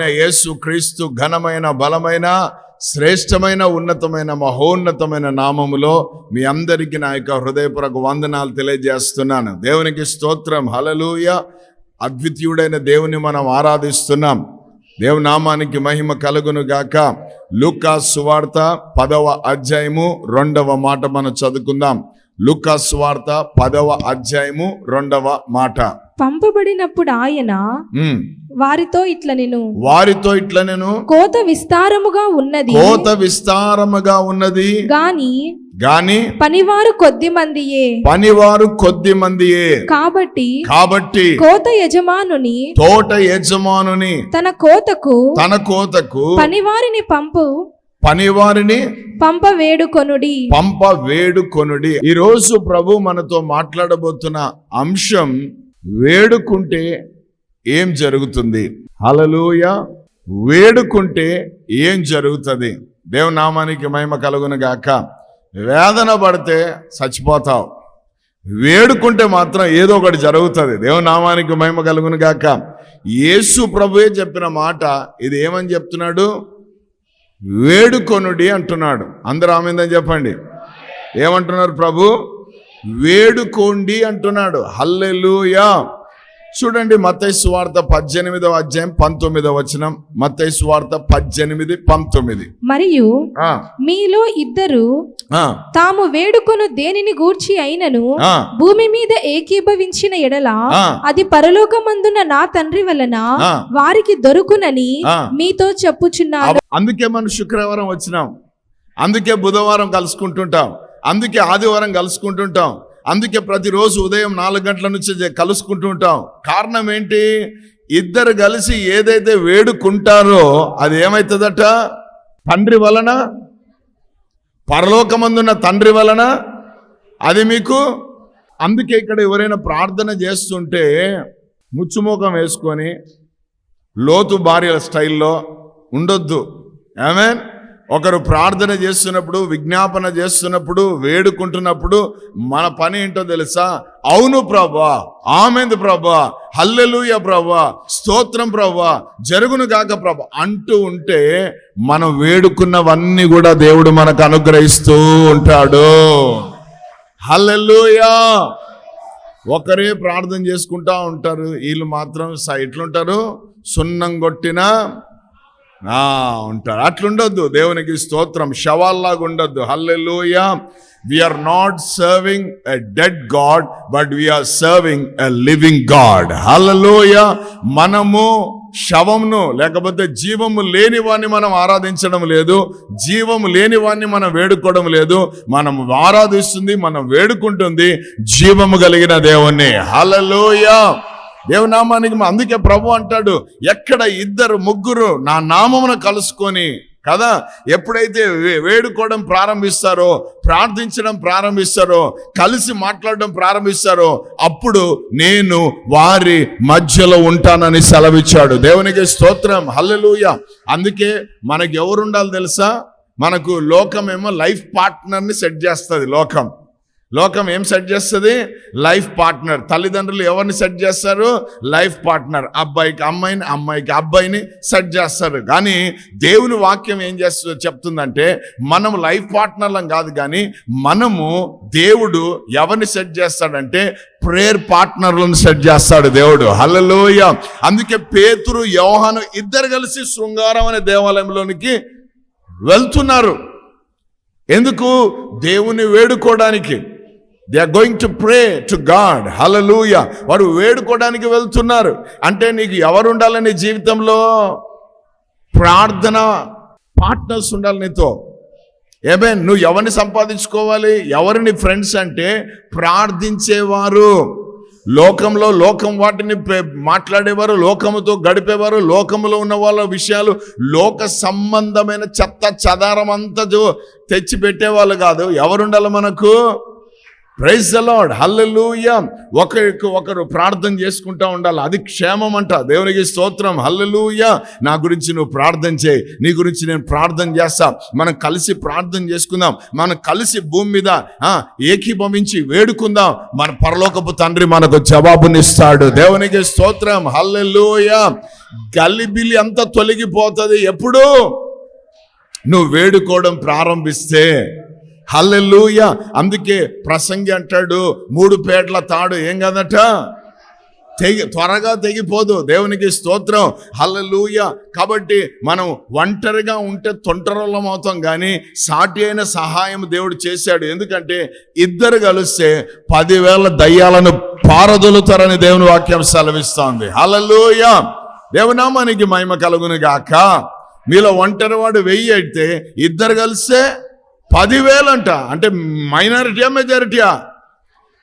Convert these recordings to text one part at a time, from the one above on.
అయిన యేసు క్రీస్తు ఘనమైన బలమైన శ్రేష్టమైన ఉన్నతమైన మహోన్నతమైన నామములో మీ అందరికీ నా యొక్క హృదయపూర్వక వందనాలు తెలియజేస్తున్నాను. దేవునికి స్తోత్రం. హలలుయ అద్వితీయుడైన దేవుని మనం ఆరాధిస్తున్నాం. దేవు నామానికి మహిమ కలుగును గాక. లూకా సువార్త పదవ అధ్యాయము రెండవ మాట మనం చదువుకుందాం. లూకా సువార్త పదవ అధ్యాయము రెండవ మాట. పంపబడినప్పుడు ఆయన. వారితో ఇట్ల నేను వారితో ఇట్లా నేను కోత విస్తారముగా ఉన్నది. కోత విస్తారముగా ఉన్నది. గాని గాని పనివారు కొద్ది మందియే. పనివారు కొద్ది మందియే. కాబట్టి కాబట్టి కోత యజమానుని తోట యజమానుని తన కోతకు తన కోతకు పనివారిని పంపు. పనివారిని పంప వేడుకొనుడి పంప వేడుకొనుడి ఈ రోజు ప్రభు మనతో మాట్లాడబోతున్న అంశం వేడుకుంటే ఏం జరుగుతుంది? హలలుయ వేడుకుంటే ఏం జరుగుతుంది? దేవునామానికి మహిమ కలుగును గాక. వేదన పడితే చచ్చిపోతావు. వేడుకుంటే మాత్రం ఏదో ఒకటి జరుగుతుంది. దేవునామానికి మహిమ కలుగును గాక. యేసు ప్రభువే చెప్పిన మాట ఇది ఏమని చెప్తున్నాడు? వేడుకొనుడి అంటున్నాడు. అందరూ ఆమెందని చెప్పండి. ఏమంటున్నారు ప్రభు? వేడుకోండి అంటున్నాడు. హల్లెలూయా. చూడండి మత్తయి సువార్త పద్దెనిమిదవ అధ్యాయం పంతొమ్మిదవ వచనం. మత్తయి సువార్త పద్దెనిమిది పంతొమ్మిది. మరియు మీలో ఇద్దరు తాము వేడుకొను దేనిని గూర్చి అయినను భూమి మీద ఏకీభవించిన ఎడల. అది పరలోకమందున నా తండ్రి వలన. వారికి దొరుకునని. మీతో చెప్పుచున్నాను. అవ- అందుకే మనం శుక్రవారం వచ్చినాం. అందుకే బుధవారం కలుసుకుంటుంటాం. అందుకే ఆదివారం కలుసుకుంటుంటాం. అందుకే ప్రతిరోజు ఉదయం నాలుగు గంటల నుంచి కలుసుకుంటూ కలుసుకుంటుంటాం. కారణం ఏంటి? ఇద్దరు కలిసి ఏదైతే వేడుకుంటారో అది ఏమవుతుందట తండ్రి వలన? పరలోకమందున్న తండ్రి వలన? అది మీకు? అందుకే ఇక్కడ ఎవరైనా ప్రార్థన చేస్తుంటే ముచ్చుముఖం వేసుకొని లోతు భార్యల స్టైల్లో ఉండొద్దు. ఆమె ఒకరు ప్రార్థన చేస్తున్నప్పుడు విజ్ఞాపన చేస్తున్నప్పుడు వేడుకుంటున్నప్పుడు మన పని ఏంటో తెలుసా? అవును ప్రభా ఆమెంది ప్రభా? హల్లెలూయ ప్రభా స్తోత్రం ప్రభా జరుగును గాక ప్రభా అంటూ ఉంటే మనం వేడుకున్నవన్నీ కూడా దేవుడు మనకు అనుగ్రహిస్తూ ఉంటాడు. హల్లెలూయా! ఒకరే ప్రార్థన చేసుకుంటా ఉంటారు వీళ్ళు మాత్రం స- ఎట్లుంటారు సున్నం కొట్టిన ఉంటారు. అట్లుండొద్దు. దేవునికి స్తోత్రం. శవాల్లాగా ఉండొద్దు hallelujah are not serving a dead god but we are serving a living god hallelujah. మనము శవమును లేకపోతే జీవము లేని వాడిని మనం ఆరాధించడం లేదు. జీవము లేని వాడిని మనం వేడుకోవడం లేదు. మనం ఆరాధిస్తుంది మనం వేడుకుంటుంది జీవము కలిగిన దేవుణ్ణి. హలలోయ దేవునామానికి మా- అందుకే ప్రభు అంటాడు ఎక్కడ ఇద్దరు ముగ్గురు నా నామమును కలుసుకొని కదా ఎప్పుడైతే వేడుకోవడం ప్రారంభిస్తారో ప్రార్థించడం ప్రారంభిస్తారో కలిసి మాట్లాడడం ప్రారంభిస్తారో అప్పుడు నేను వారి మధ్యలో ఉంటానని సెలవిచ్చాడు. దేవునికి స్తోత్రం. హల్లెలూయ. అందుకే మనకు ఎవరుండాలి తెలుసా? మనకు లోకమేమో లైఫ్ పార్ట్నర్ని సెట్ చేస్తుంది లోకం. లోకం ఏం సెట్ చేస్తుంది? Life partner. తల్లిదండ్రులు ఎవరిని సెట్ చేస్తారు? Life partner. అబ్బాయికి అమ్మాయిని అమ్మాయికి అబ్బాయిని సెట్ చేస్తారు. కానీ దేవుని వాక్యం ఏం చేస్తుందో చెప్తుందంటే మనం లైఫ్ పార్ట్నర్లం కాదు కానీ మనము దేవుడు ఎవరిని సెట్ చేస్తాడంటే ప్రేయర్ పార్ట్నర్లను సెట్ చేస్తాడు దేవుడు. హలలోయ అందుకే పేతురు యోహాను ఇద్దరు కలిసి శృంగారం అనే దేవాలయంలోనికి వెళ్తున్నారు. ఎందుకు? దేవుని వేడుకోవడానికి. They are going to pray to God hallelujah వారు వేడుకోవడానికి వెళ్తున్నారు. అంటే నీకు ఎవరు ఉండాలని నీ జీవితంలో ప్రార్థన పార్ట్నర్స్ ఉండాలి నీతో. ఏమే నువ్వు ఎవరిని సంపాదించుకోవాలి? ఎవరిని ఫ్రెండ్స్ అంటే ప్రార్థించేవారు. లోకంలో లోకం వాటిని మాట్లాడేవారు లోకముతో గడిపేవారు లోకములో ఉన్న వాళ్ళ విషయాలు లోక సంబంధమైన చెత్త చదారం అంతా జో- తెచ్చి పెట్టేవాళ్ళు కాదు. ఎవరుండాలి మనకు? ప్రైజ్ అలాడ్ హల్లెలూయ ఒకరికి ఒకరు ప్రార్థన చేసుకుంటా ఉండాలి. అది క్షేమం అంట దేవునికి స్తోత్రం. హల్లెలూయ నా గురించి నువ్వు ప్రార్థన చేయి. నీ గురించి నేను ప్రార్థన చేస్తా. మనం కలిసి ప్రార్థన చేసుకుందాం. మనం కలిసి భూమి మీద ఏకీభవించి వేడుకుందాం. మన పరలోకపు తండ్రి మనకు జవాబునిస్తాడు. దేవునికి స్తోత్రం. హల్లెలూయ గల్లిబిల్లి అంతా తొలగిపోతుంది. ఎప్పుడు? నువ్వు వేడుకోవడం ప్రారంభిస్తే. హల్లెలూయ. అందుకే ప్రసంగి అంటాడు మూడు పేట్ల తాడు ఏం కదట? తెగి త్వరగా తెగిపోదు. దేవునికి స్తోత్రం. హల్లెలూయ. కాబట్టి మనం ఒంటరిగా ఉంటే తొంటరలం అవుతాం కానీ సాటి అయిన సహాయం దేవుడు చేశాడు. ఎందుకంటే ఇద్దరు కలిస్తే పదివేల దయ్యాలను పారదొలుతారని దేవుని వాక్యం సెలవిస్తోంది. హల్లెలూయ. దేవునామానికి మహిమ కలుగును గాక. మీలో ఒంటరి వాడు వెయ్యి అయితే ఇద్దరు కలిస్తే పదివేలంట. అంటే మైనారిటీయా మెజారిటీయా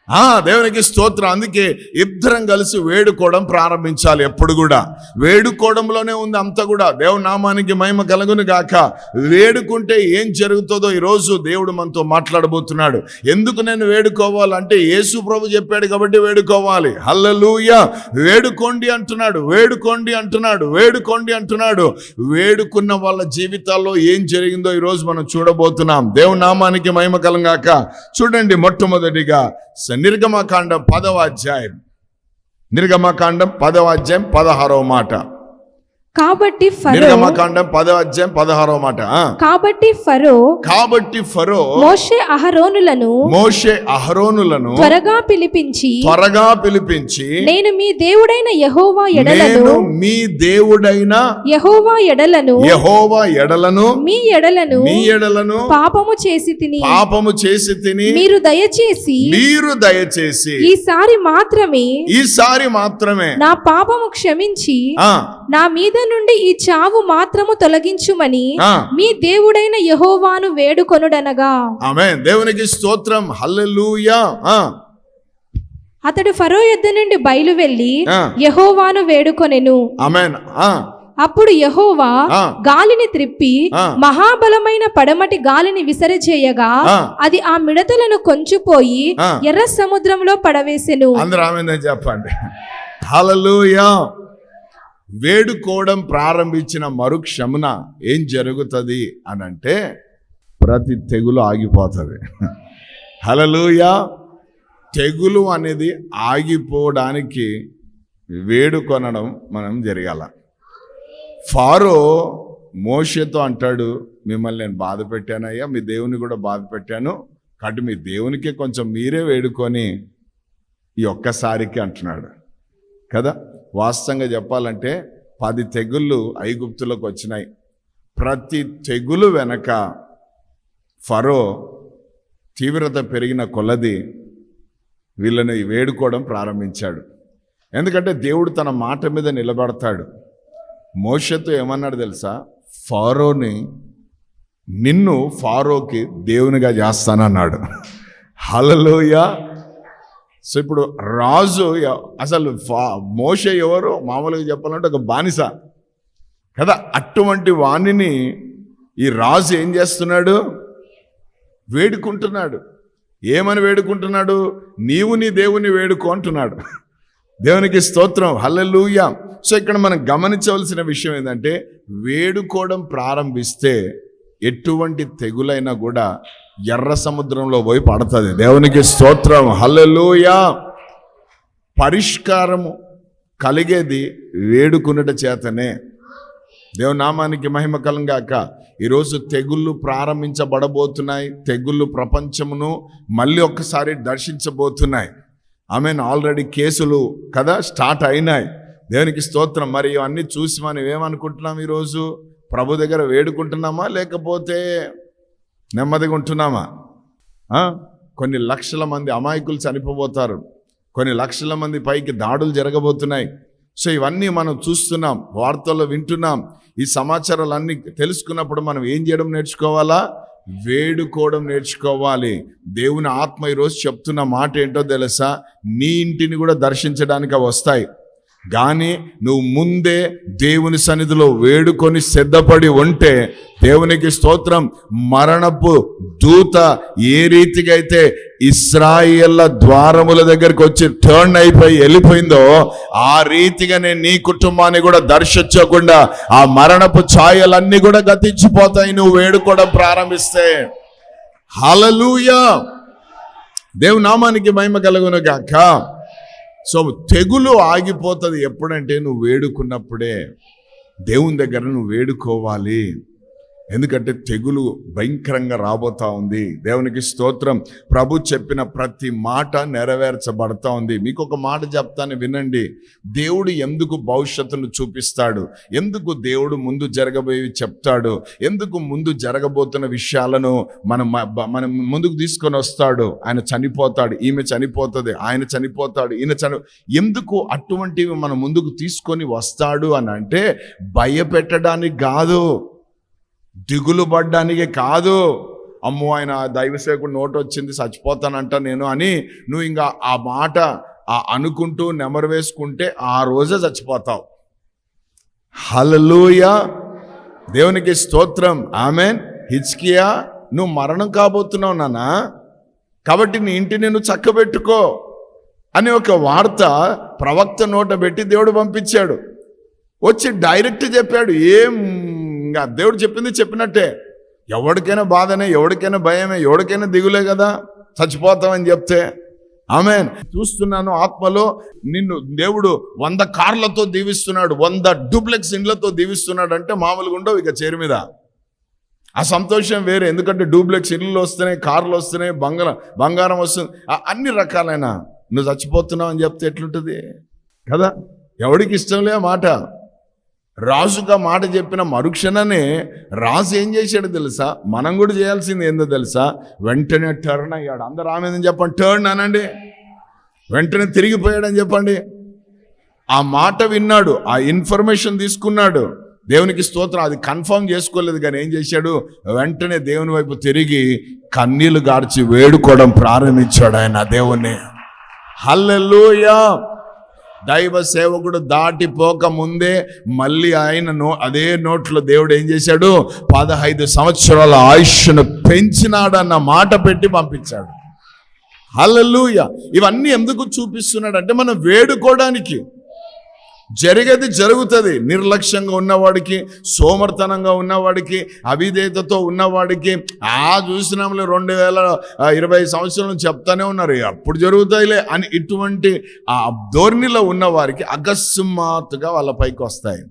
ఆ దేవునికి స్తోత్రం. అందుకే ఇద్దరం కలిసి వేడుకోవడం ప్రారంభించాలి ఎప్పుడు కూడా. వేడుకోవడంలోనే ఉంది అంతా కూడా. దేవుని నామానికి మహిమ కలుగును గాక. వేడుకుంటే ఏం జరుగుతుందో ఈరోజు దేవుడు మనతో మాట్లాడబోతున్నాడు. ఎందుకు నేను వేడుకోవాలంటే యేసు ప్రభు చెప్పాడు కాబట్టి వేడుకోవాలి. హల్లెలూయ! వేడుకోండి అంటున్నాడు. వేడుకోండి అంటున్నాడు. వేడుకోండి అంటున్నాడు. వేడుకున్న వాళ్ళ జీవితాల్లో ఏం జరిగిందో ఈరోజు మనం చూడబోతున్నాం. దేవుని నామానికి మహిమ కలంగాక చూడండి మొట్టమొదటిగా స- నిర్గమకాండం పదవ అధ్యాయం. నిర్గమకాండం పదవ అధ్యాయం పదహారవ మాట. కాబట్టి ఫరో నిర్గమకాండం పదవ అధ్యాయం పదహారవ మాట. కాబట్టి ఫరో కాబట్టి ఫరో మోషే అహరోనులను మోషే అహరోనులను త్వరగా పిలిపించి త్వరగా పిలిపించి నేను మీ దేవుడైన యహోవా ఎడలను మీ దేవుడైన యహోవా ఎడలను యహోవా ఎడలను మీ ఎడలను మీ ఎడలను పాపము చేసి తిని పాపము చేసి తిని మీరు దయచేసి మీరు దయచేసి ఈసారి మాత్రమే ఈసారి మాత్రమే నా పాపము క్షమించి నా మీద నుండి ఈ చావు మాత్రము తొలగించుమని మీ దేవుడైన యహోవాను వేడుకొనుడనగా. ఆమె దేవునికి స్తోత్రం. హల్లెలూయా. అతడు ఫరో యొద్ద నుండి బయలు వెళ్ళి. యహోవాను వేడుకొనెను. ఆమెన్. అప్పుడు యహోవా. గాలిని త్రిప్పి. మహాబలమైన పడమటి గాలిని విసరచేయగా ఆ. అది ఆ మిడతలను కొంచుపోయి. ఎర్ర సముద్రంలో పడవేసెను. అందరూ ఆమెందని చెప్పండి. హల్లెలూయా. వేడుకోవడం ప్రారంభించిన మరుక్షమున ఏం జరుగుతుంది అని అంటే ప్రతి తెగులు ఆగిపోతుంది. హలలుయా తెగులు అనేది ఆగిపోవడానికి వేడుకొనడం మనం జరగాల. ఫారో మోషతో అంటాడు మిమ్మల్ని నేను బాధ పెట్టానయ్యా మీ దేవుని కూడా బాధ పెట్టాను కాబట్టి మీ దేవునికి కొంచెం మీరే వేడుకొని ఈ ఒక్కసారికి అంటున్నాడు. కదా? వాస్తవంగా చెప్పాలంటే పది తెగుళ్ళు ఐగుప్తులకు వచ్చినాయి. ప్రతి తెగులు వెనక ఫరో తీవ్రత పెరిగిన కొలది వీళ్ళని వేడుకోవడం ప్రారంభించాడు. ఎందుకంటే దేవుడు తన మాట మీద నిలబడతాడు. మోషతో ఏమన్నాడు తెలుసా? ఫారోని నిన్ను ఫారోకి దేవునిగా చేస్తానన్నాడు. హలలోయ సో ఇప్పుడు రాజు అసలు ఫా- మోషే ఎవరు మామూలుగా చెప్పాలంటే ఒక బానిస. కదా అటువంటి వాణిని ఈ రాజు ఏం చేస్తున్నాడు? వేడుకుంటున్నాడు. ఏమని వేడుకుంటున్నాడు? నీవు నీ దేవుని వేడుకో అంటున్నాడు. దేవునికి స్తోత్రం హల్లెలూయా. సో ఇక్కడ మనం గమనించవలసిన విషయం ఏంటంటే వేడుకోవడం ప్రారంభిస్తే ఎటువంటి తెగులైనా కూడా ఎర్ర సముద్రంలో పోయి పడుతుంది. దేవునికి స్తోత్రం హల్లెలూయా. పరిష్కారము కలిగేది వేడుకునుట చేతనే. దేవుని నామానికి మహిమ కలంగాక. ఈరోజు తెగుళ్ళు ప్రారంభించబడబోతున్నాయి. తెగుళ్ళు ప్రపంచమును మళ్ళీ ఒక్కసారి దర్శించబోతున్నాయి. ఐ మీన్ ఆల్రెడీ కేసులు కదా స్టార్ట్ అయినాయి. దేవునికి స్తోత్రం. మరి ఇవన్నీ చూసి మనం ఏమనుకుంటున్నాం ఈరోజు? ప్రభు దగ్గర వేడుకుంటున్నామా? లేకపోతే నెమ్మదిగా ఉంటున్నామా? కొన్ని లక్షల మంది అమాయకులు చనిపోబోతారు. కొన్ని లక్షల మంది పైకి దాడులు జరగబోతున్నాయి. సో ఇవన్నీ మనం చూస్తున్నాం వార్తల్లో వింటున్నాం. ఈ సమాచారాలన్నీ తెలుసుకున్నప్పుడు మనం ఏం చేయడం నేర్చుకోవాలా? వేడుకోవడం నేర్చుకోవాలి. దేవుని ఆత్మ ఈరోజు చెప్తున్న మాట ఏంటో తెలుసా? నీ ఇంటిని కూడా దర్శించడానికి వస్తాయి. కానీ నువ్వు ముందే దేవుని సన్నిధిలో వేడుకొని సిద్ధపడి ఉంటే దేవునికి స్తోత్రం మరణపు దూత ఏ రీతిగా అయితే ఇస్రాయిల్ల ద్వారముల దగ్గరికి వచ్చి టర్న్ అయిపోయి వెళ్ళిపోయిందో ఆ రీతిగానే నీ కుటుంబాన్ని కూడా దర్శించకుండా ఆ మరణపు ఛాయలన్నీ కూడా గతించిపోతాయి నువ్వు వేడుకోవడం ప్రారంభిస్తే. హలలుయా దేవు నామానికి మహిమ కలుగును గాక సో తెగులు ఆగిపోతుంది ఎప్పుడంటే నువ్వు వేడుకున్నప్పుడే దేవుని దగ్గర నువ్వు వేడుకోవాలి. ఎందుకంటే తెగులు భయంకరంగా రాబోతా ఉంది. దేవునికి స్తోత్రం. ప్రభు చెప్పిన ప్రతి మాట నెరవేర్చబడతా ఉంది. మీకు ఒక మాట చెప్తాను వినండి. దేవుడు ఎందుకు భవిష్యత్తును చూపిస్తాడు? ఎందుకు దేవుడు ముందు జరగబోయి చెప్తాడు? ఎందుకు ముందు జరగబోతున్న విషయాలను మనం మనం ముందుకు తీసుకొని వస్తాడు? ఆయన చనిపోతాడు. ఈమె చనిపోతుంది. ఆయన చనిపోతాడు. ఈయన చని ఎందుకు అటువంటివి మన ముందుకు తీసుకొని వస్తాడు అని అంటే భయపెట్టడానికి కాదు. దిగులు పడ్డానికి కాదు. అమ్మో ఆయన దైవసేకుడు నోటు వచ్చింది చచ్చిపోతానంట నేను అని నువ్వు ఇంకా ఆ మాట ఆ అనుకుంటూ నెమరు వేసుకుంటే ఆ రోజే చచ్చిపోతావు. హలలుయ దేవునికి స్తోత్రం. ఆమెన్. హిచ్కియా నువ్వు మరణం కాబోతున్నావు నాన్న. కాబట్టి నీ ఇంటిని నువ్వు చక్కబెట్టుకో అని ఒక వార్త ప్రవక్త నోట పెట్టి దేవుడు పంపించాడు. వచ్చి డైరెక్ట్ చెప్పాడు ఏం ఇంకా దేవుడు చెప్పింది చెప్పినట్టే. ఎవరికైనా బాధనే ఎవరికైనా భయమే ఎవరికైనా దిగులే కదా చచ్చిపోతామని చెప్తే. ఆమె చూస్తున్నాను ఆత్మలో నిన్ను దేవుడు వంద కార్లతో దీవిస్తున్నాడు వంద డూప్లెక్స్ ఇండ్లతో దీవిస్తున్నాడు అంటే మామూలుగా ఉండవు ఇక చేరు మీద. ఆ సంతోషం వేరే ఎందుకంటే డూప్లెక్స్ ఇళ్ళు వస్తున్నాయి కార్లు వస్తున్నాయి బంగారం బంగారం వస్తుంది. అన్ని రకాలైన. నువ్వు చచ్చిపోతున్నావు అని చెప్తే ఎట్లుంటుంది? కదా? ఎవడికి ఇష్టంలే లే మాట. రాజుగా మాట చెప్పిన మరుక్షణనే రాజు ఏం చేశాడు తెలుసా? మనం కూడా చేయాల్సింది ఏందో తెలుసా? వెంటనే టర్న్ అయ్యాడు. అందరు ఆమెదని చెప్పండి టర్న్ అనండి. వెంటనే తిరిగిపోయాడని చెప్పండి. ఆ మాట విన్నాడు ఆ ఇన్ఫర్మేషన్ తీసుకున్నాడు. దేవునికి స్తోత్రం అది కన్ఫర్మ్ చేసుకోలేదు కానీ ఏం చేశాడు? వెంటనే దేవుని వైపు తిరిగి కన్నీళ్ళు గార్చి వేడుకోవడం ప్రారంభించాడు ఆయన దేవుణ్ణి. హల్లెలూయా దైవ సేవకుడు దాటిపోక ముందే మళ్ళీ ఆయన నో అదే నోట్లో దేవుడు ఏం చేశాడు? పదహైదు సంవత్సరాల ఆయుష్ను పెంచినాడన్న మాట పెట్టి పంపించాడు. హల్లెలూయ. ఇవన్నీ ఎందుకు చూపిస్తున్నాడు అంటే మనం వేడుకోవడానికి. జరిగేది జరుగుతుంది. నిర్లక్ష్యంగా ఉన్నవాడికి సోమర్తనంగా ఉన్నవాడికి అవిధేయతతో ఉన్నవాడికి. ఆ చూసినాంలే రెండు వేల ఇరవై సంవత్సరాలు చెప్తానే ఉన్నారు. అప్పుడు జరుగుతాయిలే అని ఇటువంటి ఆ ధోరణిలో ఉన్నవారికి అకస్మాత్తుగా వాళ్ళ పైకి వస్తాయి.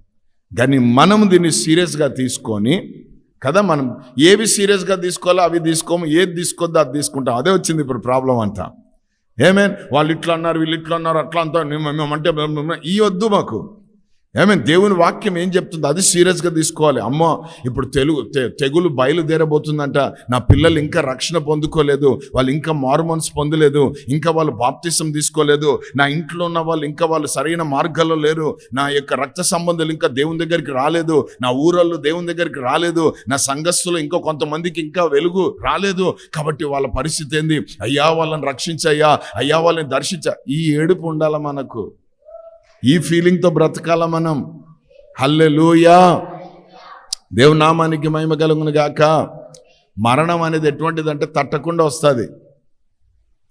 కానీ మనం దీన్ని సీరియస్గా తీసుకొని కదా మనం ఏవి సీరియస్గా తీసుకోవాలో అవి తీసుకోము ఏది తీసుకోద్దో అది తీసుకుంటాం. అదే వచ్చింది ఇప్పుడు ప్రాబ్లం అంతా. ఏమేన్ వాళ్ళు ఇట్లా అన్నారు వీళ్ళు ఇట్లా అన్నారు అట్లా అంతా. మేమంటే ఈ వద్దు మాకు. ఏమేన్ దేవుని వాక్యం ఏం చెప్తుంది? అది సీరియస్గా తీసుకోవాలి. అమ్మ ఇప్పుడు తెలుగు తె- తెగులు బయలుదేరబోతుందంట. నా పిల్లలు ఇంకా రక్షణ పొందుకోలేదు. వాళ్ళు ఇంకా మారుమనసు పొందలేదు. ఇంకా వాళ్ళు బాప్తిసం తీసుకోలేదు. నా ఇంట్లో ఉన్న వాళ్ళు ఇంకా వాళ్ళు సరైన మార్గాల్లో లేరు. నా యొక్క రక్త సంబంధాలు ఇంకా దేవుని దగ్గరికి రాలేదు. నా ఊరల్లో దేవుని దగ్గరికి రాలేదు. నా సంఘస్థులు ఇంకా కొంతమందికి ఇంకా వెలుగు రాలేదు. కాబట్టి వాళ్ళ పరిస్థితి ఏంది? అయ్యా వాళ్ళని రక్షించయ్యా. అయ్యా వాళ్ళని దర్శించ ఈ ఏడుపు ఉండాల మనకు? ఈ ఫీలింగ్తో బ్రతకాల మనం? హల్లెలూయా. దేవునామానికి మహిమ కలుగును గాక. మరణం అనేది ఎటువంటిదంటే తట్టకుండా వస్తుంది.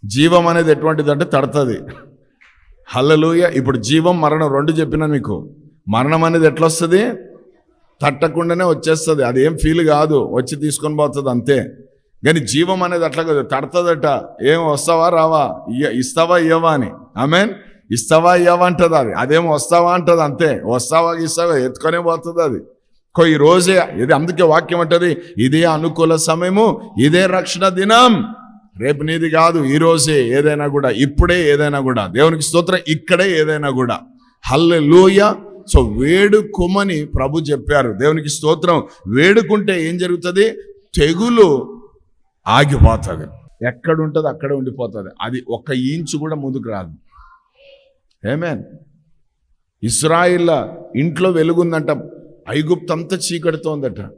జీవం అనేది ఎటువంటిదంటే తడుతుంది. హల్లెలూయ. ఇప్పుడు జీవం మరణం రెండు చెప్పినా మీకు. మరణం అనేది ఎట్లా వస్తుంది తట్టకుండానే వచ్చేస్తుంది. అది ఏం ఫీల్ కాదు. వచ్చి తీసుకొని పోతుంది అంతే. కానీ జీవం అనేది అట్లా కాదు. తడతదట. ఏం వస్తావా రావా? ఇయ్య ఇస్తావా ఇవ్వవా అని. ఆమెన్ ఇస్తావా ఇయ్యవా అంటది అది. అదేమో వస్తావా అంటది అంతే. వస్తావా ఇస్తావా ఎత్తుకొనే పోతుంది అది. కో ఈ రోజే ఇది అందుకే వాక్యం అంటది ఇదే అనుకూల సమయము ఇదే రక్షణ దినం. రేపు నీది కాదు ఈ రోజే ఏదైనా కూడా ఇప్పుడే ఏదైనా కూడా. దేవునికి స్తోత్రం ఇక్కడే ఏదైనా కూడా. హల్లెలూయ. సో వేడుకోమని ప్రభు చెప్పారు. దేవునికి స్తోత్రం. వేడుకుంటే ఏం జరుగుతుంది? తెగులు ఆగిపోతుంది. ఎక్కడ ఉంటుంది? అక్కడే ఉండిపోతుంది. అది ఒక్క ఇంచు కూడా ముందుకు రాదు. ఏమేన్ ఇస్రాయిల్ ఇంట్లో వెలుగుందంట. ఐగుప్తంతా చీకటితోందట.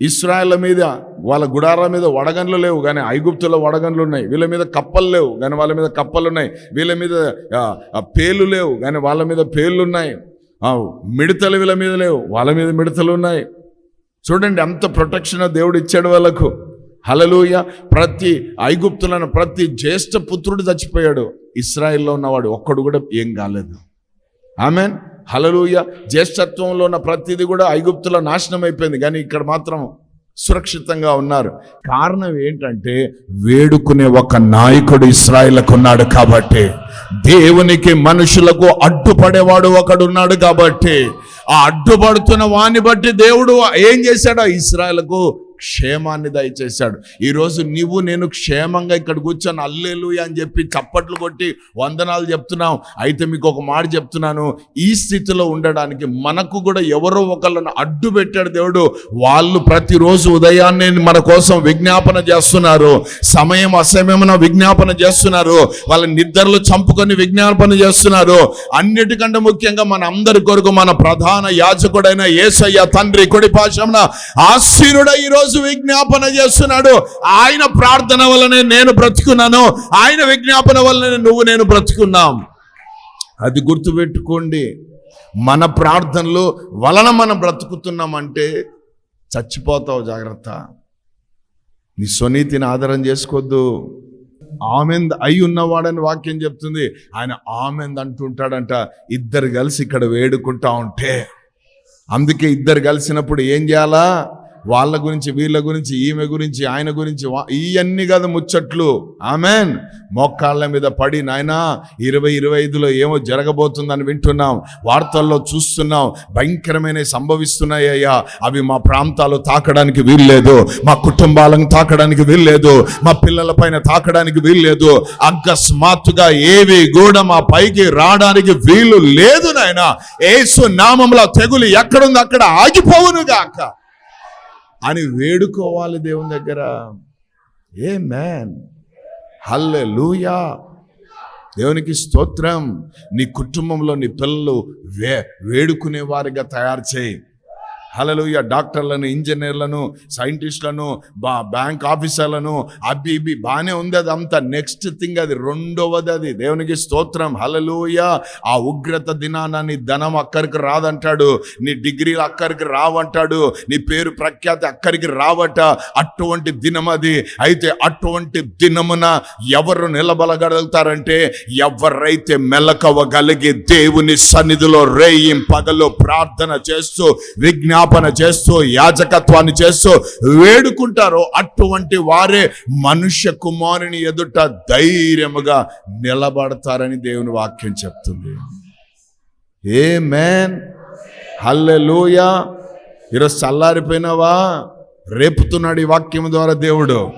ఇస్రాయల్ మీద వాళ్ళ గుడారా మీద వడగన్లు లేవు కానీ ఐగుప్తుల వడగన్లు ఉన్నాయి. వీళ్ళ మీద కప్పలు లేవు కానీ వాళ్ళ మీద కప్పలు ఉన్నాయి. వీళ్ళ మీద పేలు లేవు కానీ వాళ్ళ మీద పేర్లు ఉన్నాయి. ఆ, మిడతలు వీళ్ళ మీద లేవు వాళ్ళ మీద మిడతలు ఉన్నాయి. చూడండి అంత ప్రొటెక్షన్ దేవుడు ఇచ్చాడు వాళ్ళకు. హలలుయ ప్రతి ఐగుప్తులను ప్రతి జ్యేష్ఠ పుత్రుడు చచ్చిపోయాడు. ఇస్రాయిల్లో ఉన్నవాడు ఒక్కడు కూడా ఏం కాలేదు. ఆమెన్. హలలుయ జ్యేష్ఠత్వంలో ఉన్న ప్రతిది కూడా ఐగుప్తులో నాశనం అయిపోయింది. కానీ ఇక్కడ మాత్రం సురక్షితంగా ఉన్నారు. కారణం ఏంటంటే వేడుకునే ఒక నాయకుడు ఇస్రాయిల్కు ఉన్నాడు కాబట్టి దేవునికి మనుషులకు అడ్డుపడేవాడు ఒకడున్నాడు కాబట్టి ఆ అడ్డుపడుతున్న వాణ్ణి బట్టి దేవుడు ఏం చేశాడు? ఇస్రాయలకు క్షేమాన్ని దయచేశాడు. ఈరోజు నీవు నేను క్షేమంగా ఇక్కడ కూర్చొని అల్లేలు అని చెప్పి చప్పట్లు కొట్టి వందనాలు చెప్తున్నాం అయితే మీకు ఒక మాట చెప్తున్నాను. ఈ స్థితిలో ఉండడానికి మనకు కూడా ఎవరో ఒకళ్ళను అడ్డు పెట్టాడు దేవుడు. వాళ్ళు ప్రతిరోజు ఉదయాన్నే మన కోసం విజ్ఞాపన చేస్తున్నారు. సమయం అసమయమున విజ్ఞాపన చేస్తున్నారు. వాళ్ళ నిద్రలు చంపుకొని విజ్ఞాపన చేస్తున్నారు. అన్నిటికంటే ముఖ్యంగా మన అందరి కొరకు మన ప్రధాన యాజకుడైన యేసయ్య తండ్రి కొడి పాశమున ఆశీనుడ ఈరోజు విజ్ఞాపన చేస్తున్నాడు. ఆయన ప్రార్థన వల్లనే నేను బ్రతుకున్నాను. ఆయన విజ్ఞాపన వల్లనే నువ్వు నేను బ్రతుకున్నాం. అది గుర్తుపెట్టుకోండి. మన ప్రార్థనలు వలన మనం బ్రతుకుతున్నామంటే చచ్చిపోతావు జాగ్రత్త. నీ స్వనీతిని ఆధారం చేసుకోవద్దు ఆమెంద్ అయి ఉన్నవాడని వాక్యం చెప్తుంది. ఆయన ఆమెంద్ అంటుంటాడంట. ఇద్దరు కలిసి ఇక్కడ వేడుకుంటా ఉంటే. అందుకే ఇద్దరు కలిసినప్పుడు ఏం చేయాలా? వాళ్ళ గురించి వీళ్ళ గురించి ఈమె గురించి ఆయన గురించి ఇవన్నీ కదా ముచ్చట్లు. ఆమెన్. మోకాళ్ళ మీద పడి నాయనా ఇరవై ఇరవై ఐదులో ఏమో జరగబోతుందని వింటున్నాం. వార్తల్లో చూస్తున్నాం. భయంకరమైన సంభవిస్తున్నాయ్యా అవి మా ప్రాంతాలు తాకడానికి వీల్లేదు. మా కుటుంబాలను తాకడానికి వీల్లేదు. మా పిల్లల పైన తాకడానికి వీల్లేదు. అకస్మాత్తుగా ఏవి కూడా మా పైకి రావడానికి వీలు లేదు నాయన. ఏసు నామంలో తెగులు ఎక్కడుంది అక్కడ ఆగిపోవును గాక. అని వేడుకోవాలి దేవుని దగ్గర. ఏ మ్యాన్ హల్లే లూయా దేవునికి స్తోత్రం. నీ కుటుంబంలో నీ పిల్లలు వే వేడుకునే వారిగా తయారు చేయి. హలలుయ డాక్టర్లను ఇంజనీర్లను సైంటిస్టులను బా బ్యాంక్ ఆఫీసర్లను అబ్బి ఇబ్బి బాగానే ఉంది అది అంతా నెక్స్ట్ థింగ్ అది రెండవది అది. దేవునికి స్తోత్రం. హలలుయ ఆ ఉగ్రత దినాన నీ ధనం అక్కడికి రాదంటాడు. నీ డిగ్రీలు అక్కడికి రావంటాడు. నీ పేరు ప్రఖ్యాతి అక్కడికి రావట. అటువంటి దినం అది. అయితే అటువంటి దినమున ఎవరు నిలబలగలుగుతారంటే ఎవరైతే మెలకవగలిగి దేవుని సన్నిధిలో రేయిం పగలు ప్రార్థన చేస్తూ విజ్ఞాపన చేస్తూ యాజకత్వాన్ని చేస్తూ వేడుకుంటారో అటువంటి వారే మనుష్య కుమారుని ఎదుట ధైర్యముగా నిలబడతారని దేవుని వాక్యం చెప్తుంది. ఏ మేన్ హల్లెలూయా ఈరోజు చల్లారిపోయినావా? రేపుతున్నాడు ఈ వాక్యం ద్వారా దేవుడు.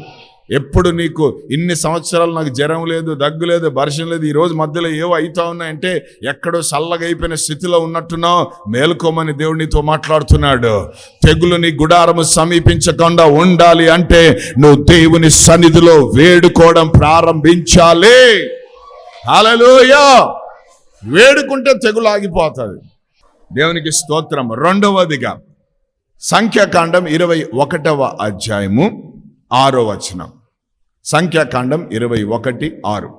ఎప్పుడు నీకు ఇన్ని సంవత్సరాలు నాకు జ్వరం లేదు దగ్గు లేదు వర్షం లేదు ఈ రోజు మధ్యలో ఏవో అవుతా ఉన్నాయంటే ఎక్కడో చల్లగైపోయిన స్థితిలో ఉన్నట్టున్నావు మేల్కోమని దేవుడు నీతో మాట్లాడుతున్నాడు. తెగులు నీ గుడారము సమీపించకుండా ఉండాలి అంటే నువ్వు దేవుని సన్నిధిలో వేడుకోవడం ప్రారంభించాలి. హల్లెలూయా! వేడుకుంటే తెగులు ఆగిపోతుంది. దేవునికి స్తోత్రం. రెండవదిగా సంఖ్యాకాండం ఇరవై ఒకటవ అధ్యాయము ఆరో వచనం. సంఖ్యాకాండం ఇరవై ఒకటి ఆరు.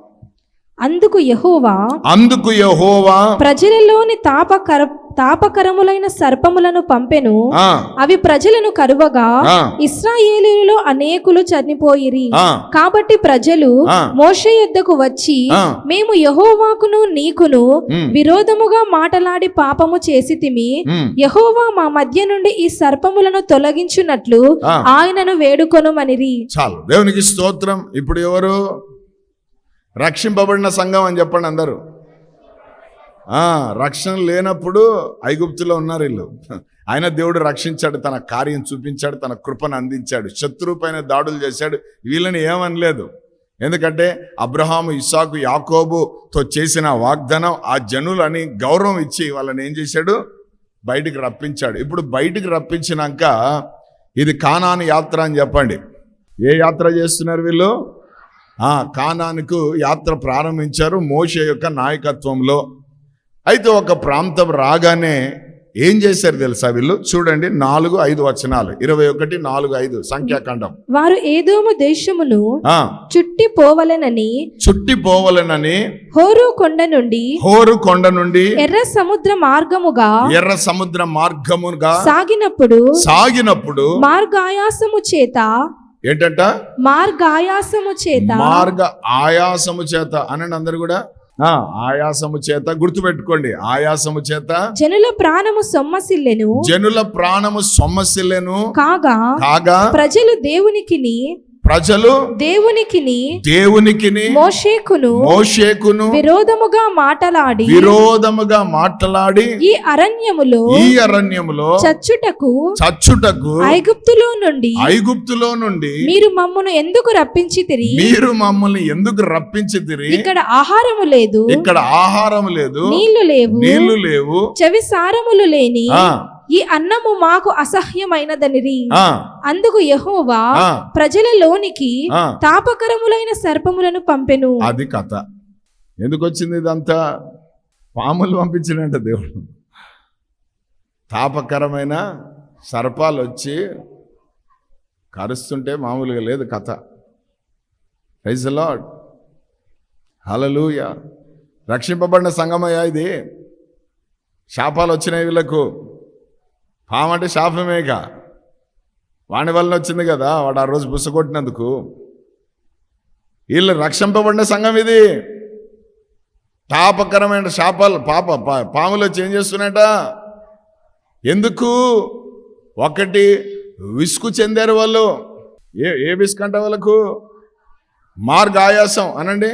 అందుకు యెహోవా అందుకు యహోవా ప్రజలలోని తాపకర తాపకరములైన సర్పములను పంపెను. అవి ప్రజలను కరువగా ఆ. ఇస్రాయేలీలలో అనేకులు చనిపోయిరి. కాబట్టి ప్రజలు. మోషే యుద్ధకు వచ్చి. మేము యహోవాకును నీకును విరోధముగా మాటలాడి పాపము చేసితిమి యహోవా మా మధ్య నుండి ఈ సర్పములను తొలగించున్నట్లు. ఆయనను వేడుకొనుమనిరి. చాలు. దేవునికి స్తోత్రం. ఇప్పుడు ఎవరు? రక్షింపబడిన సంఘం అని చెప్పండి అందరూ. రక్షణ లేనప్పుడు ఐగుప్తులో ఉన్నారు వీళ్ళు. ఆయన దేవుడు రక్షించాడు తన కార్యం చూపించాడు తన కృపను అందించాడు శత్రువు పైన దాడులు చేశాడు. వీళ్ళని ఏమనలేదు. ఎందుకంటే అబ్రహాము ఇసాకు యాకోబుతో చేసిన వాగ్దానం ఆ జనులని గౌరవం ఇచ్చి వాళ్ళని ఏం చేశాడు? బయటికి రప్పించాడు. ఇప్పుడు బయటికి రప్పించినాక ఇది కానాని యాత్ర అని చెప్పండి. ఏ యాత్ర చేస్తున్నారు వీళ్ళు? కానానికి యాత్ర ప్రారంభించారు మోషే యొక్క నాయకత్వంలో. అయితే ఒక ప్రాంతం రాగానే ఏం చేశారు తెలుసా వీళ్ళు? చూడండి నాలుగు ఐదు వచనాలు. ఇరవై ఒకటి నాలుగు ఐదు సంఖ్యాకాండం వారు ఏదోము దేశమును చుట్టి పోవలెనని చుట్టి పోవలెనని హోరు కొండ నుండి హోరు కొండ నుండి ఎర్ర సముద్ర మార్గముగా ఎర్ర సముద్ర మార్గముగా సాగినప్పుడు సాగినప్పుడు మార్గాయాసము చేత ఏంటంట? మార్గాయాసము చేత. మార్గ ఆయాసము చేత అనండి అందరు కూడా. ఆయాసము చేత గుర్తుపెట్టుకోండి. ఆయాసము చేత జనుల ప్రాణము సొమ్మసిల్లెను. జనుల ప్రాణము సొమ్మసిల్లెను. కాగా కాగా ప్రజలు దేవునికిని ప్రజలు దేవునికిని దేవునికిని మోషేకును మోషేకును విరోధముగా మాటలాడి విరోధముగా మాట్లాడి ఈ అరణ్యములో ఈ అరణ్యములో చచ్చుటకు చచ్చుటకు ఐగుప్తులో నుండి ఐగుప్తులో నుండి మీరు మమ్మను ఎందుకు రప్పించి తిరిగి? మీరు మమ్మల్ని ఎందుకు రప్పించి తిరిగి? ఇక్కడ ఆహారము లేదు ఇక్కడ ఆహారం లేదు నీళ్ళు లేవు నీళ్ళు లేవు. చెవి సారములు లేని ఈ అన్నము మాకు అసహ్యమైనదనిరి. ఆ. అందుకు యెహోవా ప్రజలలోనికి తాపకరములైన సర్పములను పంపెను. అది కథ. ఎందుకు వచ్చింది ఇదంతా? పాములు పంపించినట్ట దేవుడు. తాపకరమైన సర్పాలు వచ్చి కరుస్తుంటే మామూలుగా లేదు కథ. రైజ్ లాడ్ హలలుయ రక్షింపబడిన సంగమయ్యా ఇది. శాపాలు వచ్చినాయి వీళ్ళకు. పాము అంటే శాపమేక వాని వలన వచ్చింది కదా వాడు ఆ రోజు బుసగొట్టినందుకు వీళ్ళు రక్షింపబడిన సంఘం ఇది. తాపకరమైన శాపాలు పాప పా- పాములు వచ్చి ఏం చేస్తున్నాయట? ఎందుకు? ఒకటి విసుగు చెందారు వాళ్ళు. ఏ ఏ విసుగు అంటే వాళ్ళకు? మార్గ ఆయాసం అనండి.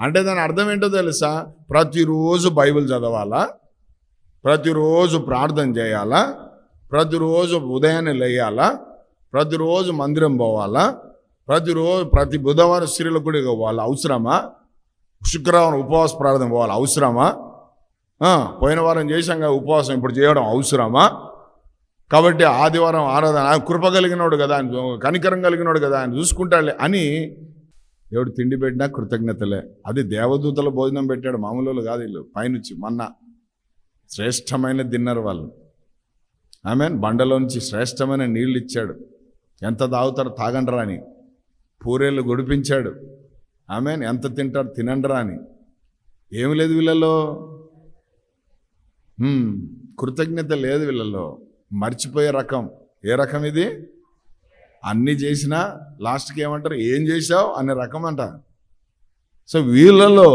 అంటే దాని అర్థం ఏంటో తెలుసా? ప్రతిరోజు బైబిల్ చదవాలా? ప్రతిరోజు ప్రార్థన చేయాలా? ప్రతిరోజు ఉదయాన్నే లేయాలా? ప్రతిరోజు మందిరం పోవాలా? ప్రతిరోజు ప్రతి బుధవారం స్త్రీల గుడికి పోవాలి? అవసరమా? శుక్రవారం ఉపవాస ప్రార్థన పోవాలి? అవసరమా? పోయిన వారం చేశాం కదా ఉపవాసం ఇప్పుడు చేయడం అవసరమా? కాబట్టి ఆదివారం ఆరాధన ఆయన కృప కలిగినోడు కదా ఆయన కనికరం కలిగినోడు కదా ఆయన చూసుకుంటాడులే అని దేవుడు తిండి పెట్టినా కృతజ్ఞతలే. అది దేవదూతల భోజనం పెట్టాడు మామూలు వాళ్ళు కాదు వీళ్ళు పైనుంచి మన్నా. శ్రేష్టమైన తిన్నారు వాళ్ళు. ఆమె బండలోంచి శ్రేష్టమైన నీళ్ళు ఇచ్చాడు. ఎంత తాగుతారో తాగండ్రా అని పూరేళ్ళు గొడిపించాడు. ఆమె ఎంత తింటారు తినండ్రా అని ఏమి లేదు వీళ్ళలో. Hmm. కృతజ్ఞత లేదు వీళ్ళలో. మర్చిపోయే రకం. ఏ రకం ఇది? అన్నీ చేసినా లాస్ట్కి ఏమంటారు? ఏం చేశావు? అనే రకం అంట. సో వీళ్ళలో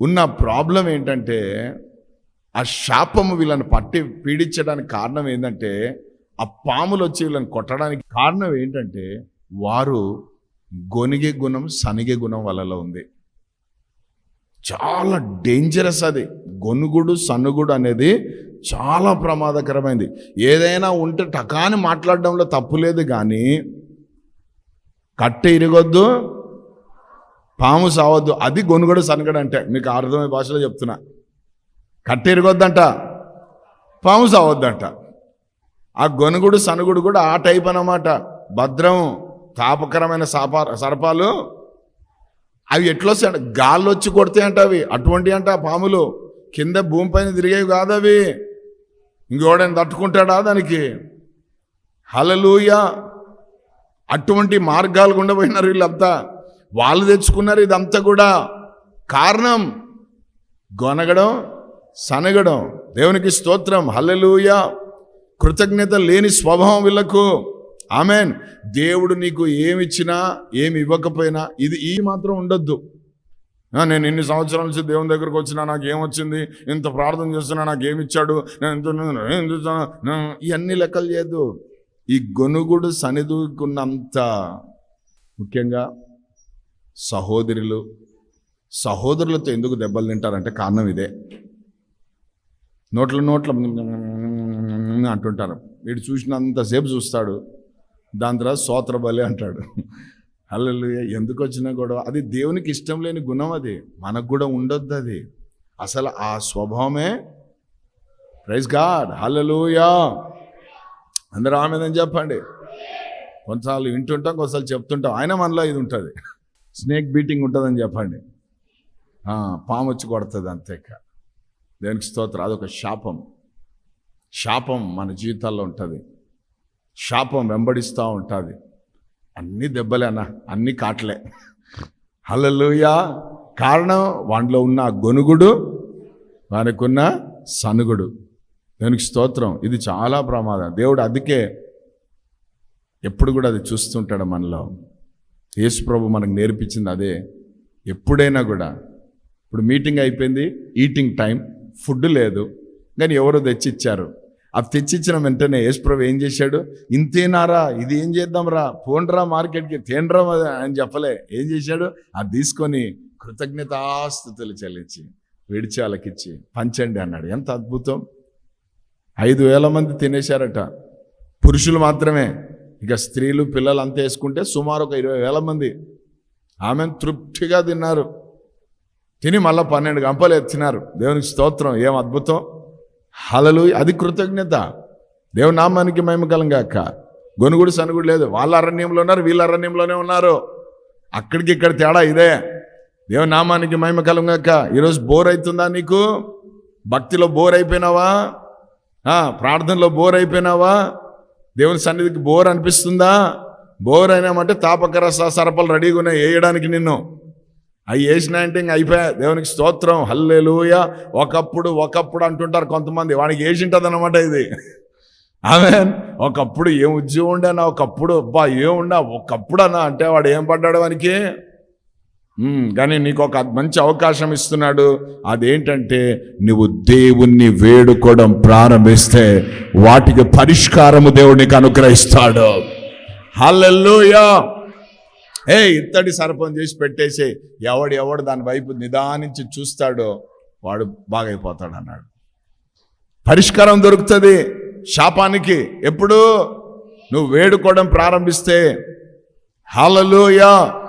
ఉన్న ప్రాబ్లం ఏంటంటే ఆ శాపము వీళ్ళని పట్టి పీడించడానికి కారణం ఏంటంటే ఆ పాములు వచ్చి వీళ్ళని కొట్టడానికి కారణం ఏంటంటే వారు గొనిగే గుణం సనిగే గుణం వాళ్ళలో ఉంది. చాలా డేంజరస్ అది. గొనుగుడు సనుగుడు అనేది చాలా ప్రమాదకరమైంది. ఏదైనా ఉంటే టకాని మాట్లాడడంలో తప్పు లేదు కానీ కట్టె ఇరగొద్దు పాము సావద్దు. అది గొనుగుడు సనగడు అంటే మీకు అర్థమయ్యే భాషలో చెప్తున్నా. కట్టె ఇరగొద్దంట పాము సావద్దంట ఆ గొనుగుడు సనుగుడు కూడా ఆ టైప్ అన్నమాట. భద్రం తాపకరమైన సాపా సర్పాలు అవి ఎట్లొస్తాయి గాల్లో వచ్చి కొడతాయంట అంట అవి అటువంటి అంట పాములు. కింద భూమిపైన తిరిగేవి కాదు అవి ఇంకోడని తట్టుకుంటాడా దానికి? హలలుయ అటువంటి మార్గాలు గుండా పోయినారు వీళ్ళంతా. వాళ్ళు తెచ్చుకున్నారు ఇదంతా కూడా. కారణం గొనగడం సనగడం. దేవునికి స్తోత్రం. హల్లెలూయ. కృతజ్ఞత లేని స్వభావం వీళ్ళకు. ఆమెన్. దేవుడు నీకు ఏమిచ్చినా ఏమి ఇవ్వకపోయినా ఇది ఈ మాత్రం ఉండొద్దు. నేను ఎన్ని సంవత్సరాల నుంచి దేవుని దగ్గరకు వచ్చినా నాకు ఏమొచ్చింది? ఇంత ప్రార్థన చేస్తున్నా నాకు ఏమిచ్చాడు? నేను ఇంత నేను ఇవన్నీ లెక్కలు చేయదు ఈ గొనుగుడు సనిదుకున్నంత ముఖ్యంగా సహోదరులు సహోదరులతో ఎందుకు దెబ్బలు తింటారంటే కారణం ఇదే. నోట్ల నోట్ల అంటుంటారు. వీడు చూసినంతసేపు చూస్తాడు. దాని తర్వాత సోత్ర బలి అంటాడు. అల్లలు ఎందుకు వచ్చినా గొడవ? అది దేవునికి ఇష్టం లేని గుణం అది. మనకు కూడా ఉండొద్దు అది. అసలు ఆ స్వభావమే ప్రైజ్ గాడ్. హల్లెలూయా. అందరూ ఆమెదని చెప్పండి? కొంతసార్లు వింటుంటాం కొంతసార్లు చెప్తుంటాం. ఆయన మనలో ఇది ఉంటుంది. స్నేక్ బీటింగ్ ఉంటుందని చెప్పండి. పాము వచ్చి కొడుతుంది అంతేకా దేనికి దేవునికి స్తోత్రం. అదొక శాపం. శాపం మన జీవితాల్లో ఉంటుంది. శాపం వెంబడిస్తూ ఉంటుంది. అన్ని దెబ్బలే అన్న అన్ని కాటలే. హలలుయా కారణం వాటిలో ఉన్న గొనుగుడు వానికున్న సనుగుడు. దానికి స్తోత్రం. ఇది చాలా ప్రమాదం. దేవుడు అందుకే ఎప్పుడు కూడా అది చూస్తుంటాడు మనలో. యేసు ప్రభు మనకు నేర్పించింది అదే. ఎప్పుడైనా కూడా. ఇప్పుడు మీటింగ్ అయిపోయింది ఈటింగ్ టైం. ఫుడ్ లేదు. కానీ ఎవరో తెచ్చిచ్చారు. అవి తెచ్చిచ్చిన వెంటనే యేసు ఏం చేశాడు? ఇంతేనారా? ఇది ఏం చేద్దాంరా? పోండ్రా మార్కెట్కి తేండ్రా అని చెప్పలే. ఏం చేశాడు? అది తీసుకొని కృతజ్ఞతాస్థుతులు చెల్లించి విడిచి వాళ్ళకిచ్చి పంచండి అన్నాడు. ఎంత అద్భుతం. ఐదు వేల మంది తినేశారట. పురుషులు మాత్రమే. ఇక స్త్రీలు పిల్లలు అంతా వేసుకుంటే సుమారు ఒక ఇరవై వేల మంది. ఆమె తృప్తిగా తిన్నారు. తిని మళ్ళీ పన్నెండు గంపలు ఎత్తినారు. దేవునికి స్తోత్రం. ఏం అద్భుతం? హలలు అది కృతజ్ఞత. దేవుని నామానికి మహిమకలం గాక గొనుగుడు సనుగుడు లేదు. వాళ్ళ అరణ్యంలో ఉన్నారు వీళ్ళ అరణ్యంలోనే ఉన్నారు. అక్కడికి ఇక్కడ తేడా ఇదే. దేవుని నామానికి మహిమకలం గాక ఈరోజు బోర్ అవుతుందా నీకు? భక్తిలో బోర్ అయిపోయినావా? ప్రార్థనలో బోర్ అయిపోయినావా? దేవుని సన్నిధికి బోర్ అనిపిస్తుందా? బోర్ అయినామంటే తాపకరస సరపలు రెడీగా ఉన్నాయి. వేయడానికి నిన్ను? అవి వేసిన అంటే ఇంక అయిపోయా. దేవునికి స్తోత్రం. హల్లెలూయ. ఒకప్పుడు ఒకప్పుడు అంటుంటారు కొంతమంది. వాడికి వేసింటది అనమాట ఇది. ఆమె ఒకప్పుడు ఏం ఉద్యోగం ఉండేనా? ఒకప్పుడు అబ్బా ఏముండా ఒకప్పుడనా అంటే వాడు ఏం పడ్డాడు వానికి? కానీ నీకు ఒక మంచి అవకాశం ఇస్తున్నాడు. అదేంటంటే నువ్వు దేవుణ్ణి వేడుకోవడం ప్రారంభిస్తే వాటికి పరిష్కారము దేవుడికి అనుగ్రహిస్తాడు. హల్లెలూయా. ఏ ఇత్తడి సర్పం చేసి పెట్టేసి ఎవడు ఎవడు దాని వైపు నిదానించి చూస్తాడో వాడు బాగైపోతాడు అన్నాడు. పరిష్కారం దొరుకుతుంది శాపానికి. ఎప్పుడు? నువ్వు వేడుకోవడం ప్రారంభిస్తే. హల్లెలూయా.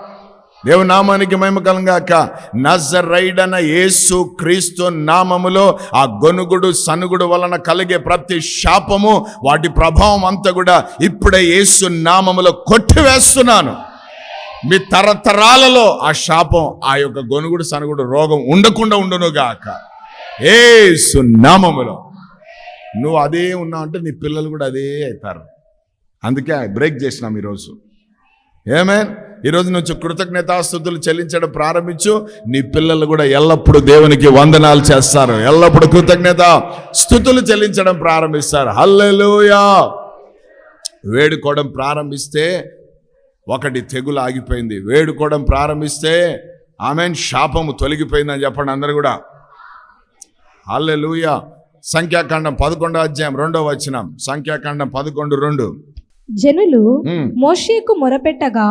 దేవునామానికి నామానికి మహిమ నజరైడన యేసు క్రీస్తు నామములో ఆ గొనుగుడు సనుగుడు వలన కలిగే ప్రతి శాపము వాటి ప్రభావం అంతా కూడా ఇప్పుడే యేసు నామములో కొట్టివేస్తున్నాను. మీ తరతరాలలో ఆ శాపం ఆ యొక్క గొనుగుడు సనుగుడు రోగం ఉండకుండా ఉండునుగాక ఏ సున్నామములో నువ్వు అదే ఉన్నావు అంటే నీ పిల్లలు కూడా అదే అవుతారు. అందుకే బ్రేక్ చేసినాం ఈరోజు. ఏమే ఈరోజు నుంచి కృతజ్ఞతాస్థుతులు చెల్లించడం ప్రారంభించు. నీ పిల్లలు కూడా ఎల్లప్పుడూ దేవునికి వందనాలు చేస్తారు. ఎల్లప్పుడూ కృతజ్ఞత స్థుతులు చెల్లించడం ప్రారంభిస్తారు. హల్లెలూయా! వేడుకోవడం ప్రారంభిస్తే ఒకటి తెగులు ఆగిపోయింది. వేడుకోవడం ప్రారంభిస్తే ఆమె శాపము తొలగిపోయిందని చెప్పండి అందరు కూడా. హల్లెలూయా. సంఖ్యాకాండం పదకొండో అధ్యాయం రెండో వచనం. సంఖ్యాకాండం పదకొండు రెండు. జనులు మోషేకు మొరపెట్టగా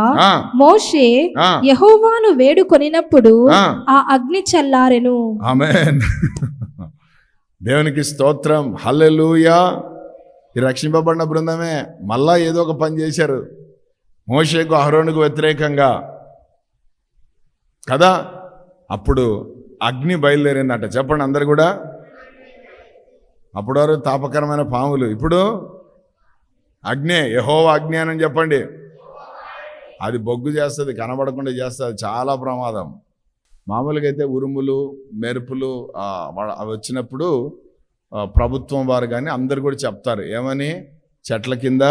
మోషే యహోవాను వేడుకొనినప్పుడు ఆ. ఆ అగ్ని చల్లారెను. ఆమేన్. దేవునికి స్తోత్రం. హల్లెలూయా. ఈ రక్షింపబడిన బృందమే. మళ్ళా ఏదో ఒక పని చేశారు. మోషేకు అహరోనుకు వ్యతిరేకంగా. కదా? అప్పుడు అగ్ని బయలుదేరిందట. చెప్పండి అందరు కూడా. అప్పుడు వారు తాపకరమైన పాములు. ఇప్పుడు? అగ్నే యహో అగ్ని అని చెప్పండి. అది బొగ్గు చేస్తుంది కనబడకుండా చేస్తుంది. చాలా ప్రమాదం. మామూలుగా అయితే ఉరుములు మెరుపులు అవి వచ్చినప్పుడు ప్రభుత్వం వారు కానీ అందరు కూడా చెప్తారు. ఏమని? చెట్ల కింద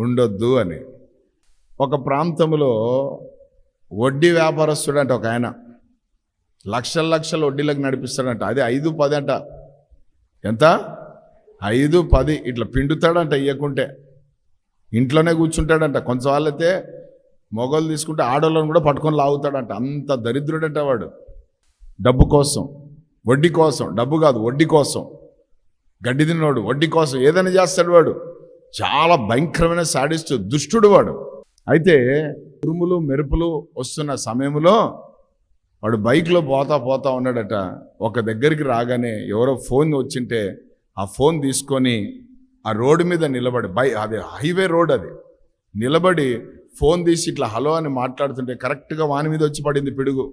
ఉండొద్దు అని. ఒక ప్రాంతంలో వడ్డీ వ్యాపారస్తుడు అంట ఒక ఆయన. లక్షల లక్షల వడ్డీలకు నడిపిస్తాడంట. అది ఐదు పది అంట. ఎంత? ఐదు పది. ఇట్లా పిండుతాడంట ఇయ్యకుంటే. ఇంట్లోనే కూర్చుంటాడంట. కొంచెం వాళ్ళైతే మొగలు తీసుకుంటే ఆడోళ్ళని కూడా పట్టుకొని లాగుతాడంట. అంత దరిద్రుడంట వాడు. డబ్బు కోసం. వడ్డీ కోసం. డబ్బు కాదు వడ్డీ కోసం. గడ్డి తిన్నవాడు వడ్డీ కోసం. ఏదైనా చేస్తాడు వాడు. చాలా భయంకరమైన సాడిస్ట్ దుష్టుడు వాడు. అయితే ఉరుములు మెరుపులు వస్తున్న సమయంలో వాడు బైక్లో పోతా పోతా ఉన్నాడట. ఒక దగ్గరికి రాగానే ఎవరో ఫోన్ వచ్చింటే ఆ ఫోన్ తీసుకొని ఆ రోడ్డు మీద నిలబడి బై అది హైవే రోడ్ అది. నిలబడి ఫోన్ తీసి ఇట్లా హలో అని మాట్లాడుతుంటే కరెక్ట్గా వాని మీద వచ్చి పడింది పిడుగు.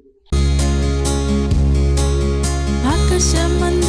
ఆకాశమందు